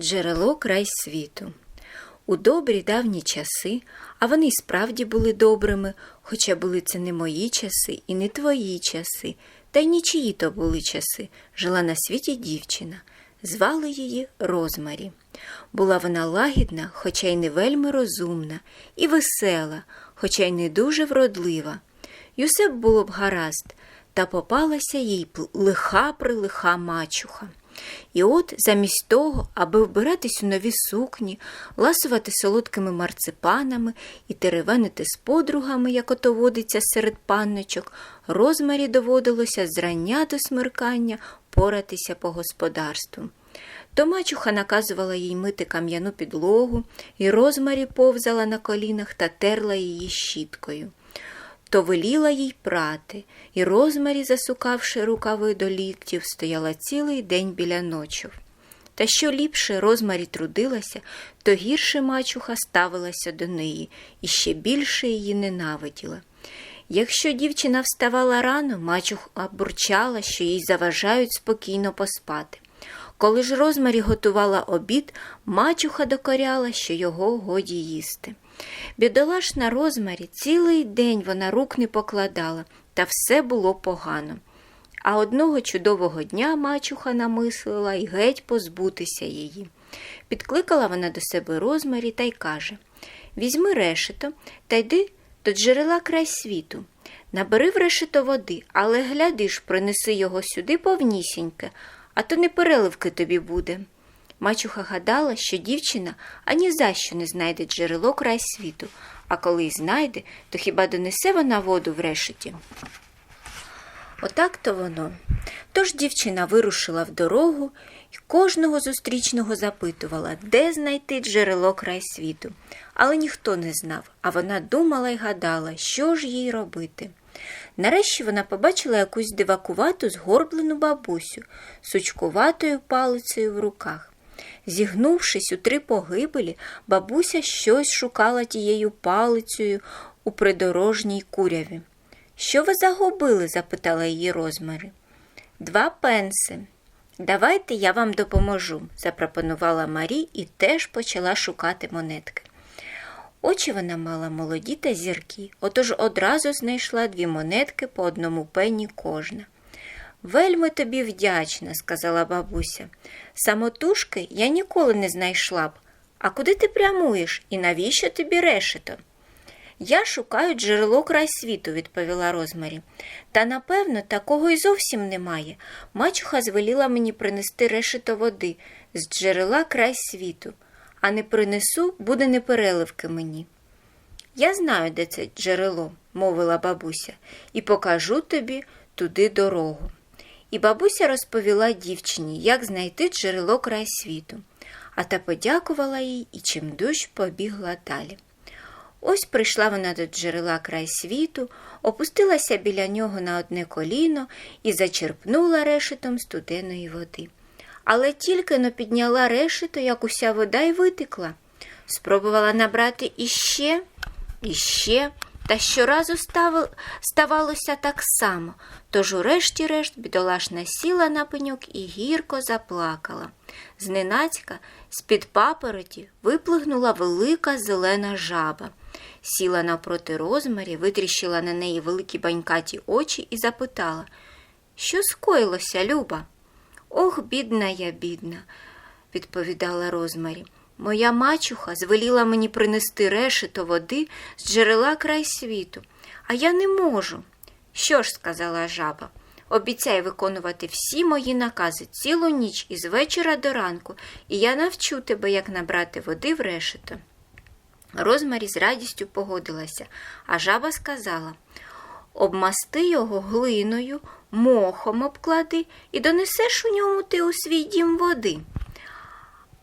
Джерело край світу. У добрі давні часи, а вони й справді були добрими, хоча були це не мої часи і не твої часи, та й нічиї то були часи, жила на світі дівчина. Звали її Розмарі. Була вона лагідна, хоча й не вельми розумна, і весела, хоча й не дуже вродлива. й усе було б гаразд, та попалася їй лиха прилиха мачуха. І от замість того, аби вбиратись у нові сукні, ласувати солодкими марципанами і теревенити з подругами, як ото водиться серед панночок, розмарі доводилося зрання до смеркання поратися по господарству. То мачуха наказувала їй мити кам'яну підлогу, і розмарі повзала на колінах та терла її щіткою то веліла їй прати, і розмарі, засукавши рукави до ліктів, стояла цілий день біля ночів. Та що ліпше розмарі трудилася, то гірше мачуха ставилася до неї і ще більше її ненавиділа. Якщо дівчина вставала рано, мачуха бурчала, що їй заважають спокійно поспати. Коли ж розмарі готувала обід, мачуха докоряла, що його годі їсти. Бідолашна розмарі цілий день вона рук не покладала, та все було погано. А одного чудового дня мачуха намислила й геть позбутися її. Підкликала вона до себе розмарі та й каже Візьми решето та йди до джерела край світу. Набери в решето води, але гляди ж, принеси його сюди повнісіньке, а то не переливки тобі буде. Мачуха гадала, що дівчина ані за що не знайде джерело край світу, а коли й знайде, то хіба донесе вона воду в решеті? Отак то воно. Тож дівчина вирушила в дорогу і кожного зустрічного запитувала, де знайти джерело край світу. Але ніхто не знав, а вона думала й гадала, що ж їй робити. Нарешті вона побачила якусь дивакувату згорблену бабусю сучкуватою палицею в руках. Зігнувшись у три погибелі, бабуся щось шукала тією палицею у придорожній куряві. Що ви загубили? запитала її розмари. Два пенси. Давайте я вам допоможу, запропонувала Марі і теж почала шукати монетки. Очі вона мала молоді та зіркі, отож одразу знайшла дві монетки по одному пенні кожна. Вельми тобі вдячна, сказала бабуся. Самотужки я ніколи не знайшла б. А куди ти прямуєш і навіщо тобі решето? Я шукаю джерело край світу, відповіла Розмарі. Та напевно такого й зовсім немає. Мачуха звеліла мені принести решето води з джерела край світу, а не принесу, буде непереливки мені. Я знаю, де це джерело, мовила бабуся, і покажу тобі туди дорогу. І бабуся розповіла дівчині, як знайти джерело край світу, а та подякувала їй і чимдуж побігла далі. Ось прийшла вона до джерела край світу, опустилася біля нього на одне коліно і зачерпнула решетом студеної води. Але тільки но підняла решето, як уся вода й витекла. Спробувала набрати іще, іще, та щоразу ставалося так само, тож урешті-решт бідолашна сіла на пеньок і гірко заплакала. Зненацька з-під папороті виплигнула велика зелена жаба. Сіла навпроти розмарі, витріщила на неї великі банькаті очі і запитала, що скоїлося, Люба? Ох, бідна я, бідна, відповідала Розмарі. Моя мачуха звеліла мені принести решето води з джерела край світу, а я не можу. Що ж, сказала жаба, обіцяй виконувати всі мої накази цілу ніч із вечора до ранку, і я навчу тебе, як набрати води в решето. Розмарі з радістю погодилася, а жаба сказала обмасти його глиною, мохом обклади і донесеш у ньому ти у свій дім води.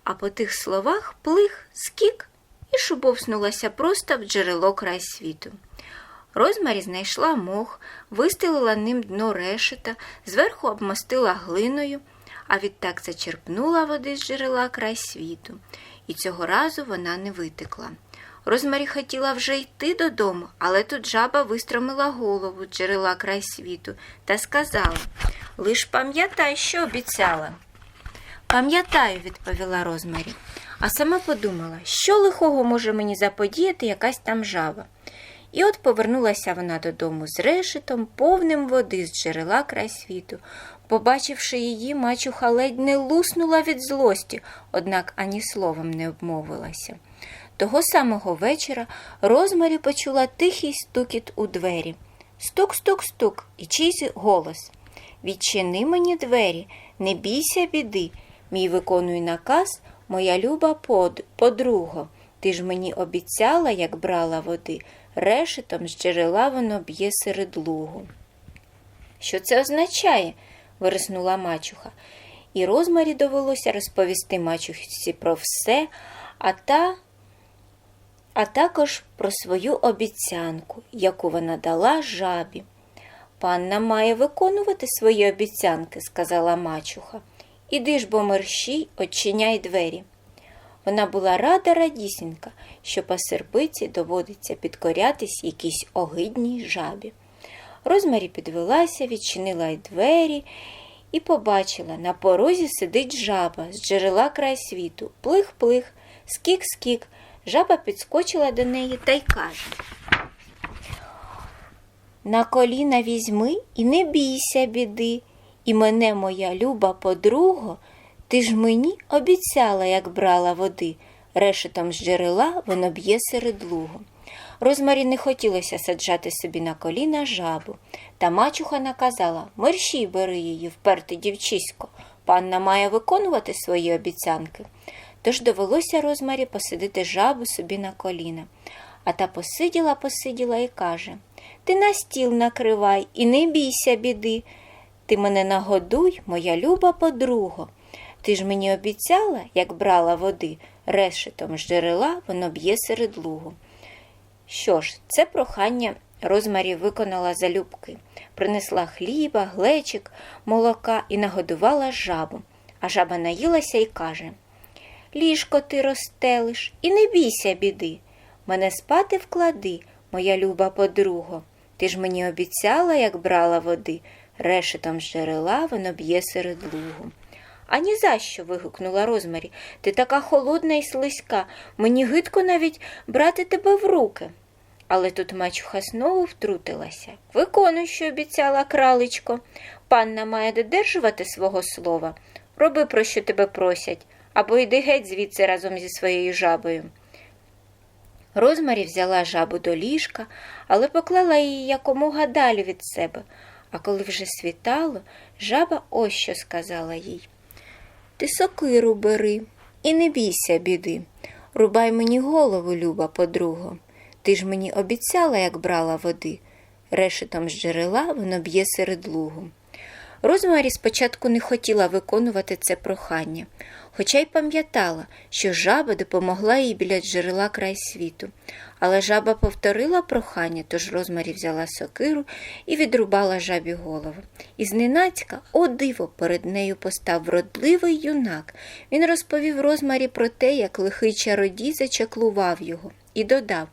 А по тих словах плих, скік і шубовснулася просто в джерело край світу. Розмарі знайшла мох, вистелила ним дно решета, зверху обмастила глиною, а відтак зачерпнула води з джерела край світу, і цього разу вона не витекла. Розмарі хотіла вже йти додому, але тут жаба вистромила голову джерела край світу та сказала Лиш пам'ятай, що обіцяла. Пам'ятаю, відповіла Розмарі, а сама подумала, що лихого може мені заподіяти якась там жаба. І от повернулася вона додому з решетом, повним води з джерела край світу. Побачивши її, мачуха ледь не луснула від злості, однак ані словом не обмовилася. Того самого вечора Розмарі почула тихий стукіт у двері. Стук-стук-стук і чийсь голос. Відчини мені двері, не бійся біди. Мій виконуй наказ, моя люба под... подруго. Ти ж мені обіцяла, як брала води, решетом з джерела воно б'є серед лугу. Що це означає? вириснула мачуха. І Розмарі довелося розповісти мачухці про все, а та а також про свою обіцянку, яку вона дала жабі. Панна має виконувати свої обіцянки, сказала мачуха. Іди ж бо мерщій, очиняй двері. Вона була рада радісінька, що по серпиці доводиться підкорятись якійсь огидній жабі. Розмарі підвелася, відчинила й двері і побачила, на порозі сидить жаба з джерела край світу. Плих-плих, скік-скік. Жаба підскочила до неї та й каже На коліна візьми і не бійся біди, і мене, моя люба подруго, ти ж мені обіцяла, як брала води. Решетом з джерела воно б'є серед лугу. Розмарі не хотілося саджати собі на коліна жабу, та мачуха наказала мерщій бери її, вперте дівчисько. Панна має виконувати свої обіцянки. Тож довелося Розмарі посадити жабу собі на коліна. А та посиділа, посиділа і каже Ти на стіл накривай і не бійся біди. Ти мене нагодуй, моя люба подруго. Ти ж мені обіцяла, як брала води, решетом з джерела воно б'є серед лугу. Що ж, це прохання Розмарі виконала залюбки, принесла хліба, глечик, молока і нагодувала жабу. А жаба наїлася і каже Ліжко ти розстелиш і не бійся біди. Мене спати вклади, моя люба подруго. Ти ж мені обіцяла, як брала води, решетом з джерела воно б'є серед лугу. А за що. вигукнула Розмарі. Ти така холодна і слизька. Мені гидко навіть брати тебе в руки. Але тут мачуха знову втрутилася. Виконуй, що обіцяла кралечко. Панна має додержувати свого слова. Роби, про що тебе просять, або йди геть звідси разом зі своєю жабою. Розмарі взяла жабу до ліжка, але поклала її якомога далі від себе. А коли вже світало, жаба ось що сказала їй. Ти сокиру бери і не бійся біди. Рубай мені голову, люба, подруго. Ти ж мені обіцяла, як брала води. Решетом з джерела воно б'є серед лугу. Розмарі спочатку не хотіла виконувати це прохання, хоча й пам'ятала, що жаба допомогла їй біля джерела край світу. Але жаба повторила прохання, тож Розмарі взяла сокиру і відрубала жабі голову. І зненацька, о диво, перед нею постав вродливий юнак. Він розповів Розмарі про те, як лихий чародій зачаклував його, і додав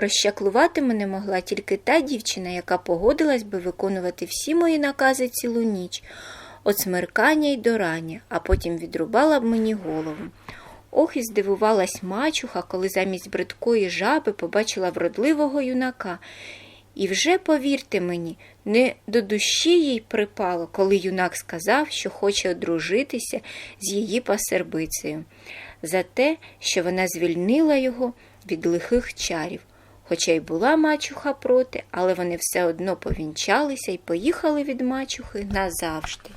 Розчаклувати мене могла тільки та дівчина, яка погодилась би виконувати всі мої накази цілу ніч, от смеркання й до рання, а потім відрубала б мені голову. Ох і здивувалась мачуха, коли замість бридкої жаби побачила вродливого юнака. І вже, повірте мені, не до душі їй припало, коли юнак сказав, що хоче одружитися з її пасербицею, за те, що вона звільнила його від лихих чарів. Хоча й була мачуха проти, але вони все одно повінчалися і поїхали від мачухи назавжди.